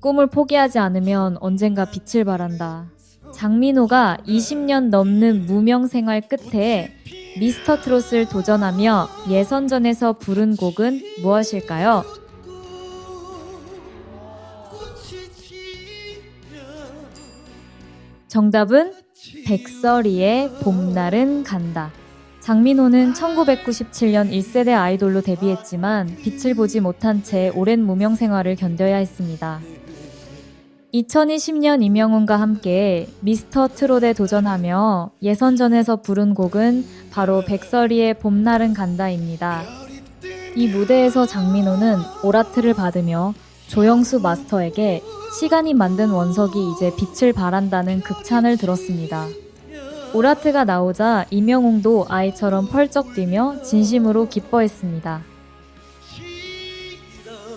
꿈을 포기하지 않으면 언젠가 빛을 발한다. 장민호가 20년 넘는 무명 생활 끝에 미스터 트롯을 도전하며 예선전에서 부른 곡은 무엇일까요? 정답은 백설이의 봄날은 간다. 장민호는 1997년 1세대 아이돌로 데뷔했지만 빛을 보지 못한 채 오랜 무명 생활을 견뎌야 했습니다. 2020년 임영웅과 함께 미스터 트롯에 도전하며 예선전에서 부른 곡은 바로 백설이의 봄날은 간다입니다. 이 무대에서 장민호는 오라트를 받으며 조영수 마스터에게 시간이 만든 원석이 이제 빛을 발한다는 극찬을 들었습니다. 오라트가 나오자 임영웅도 아이처럼 펄쩍 뛰며 진심으로 기뻐했습니다.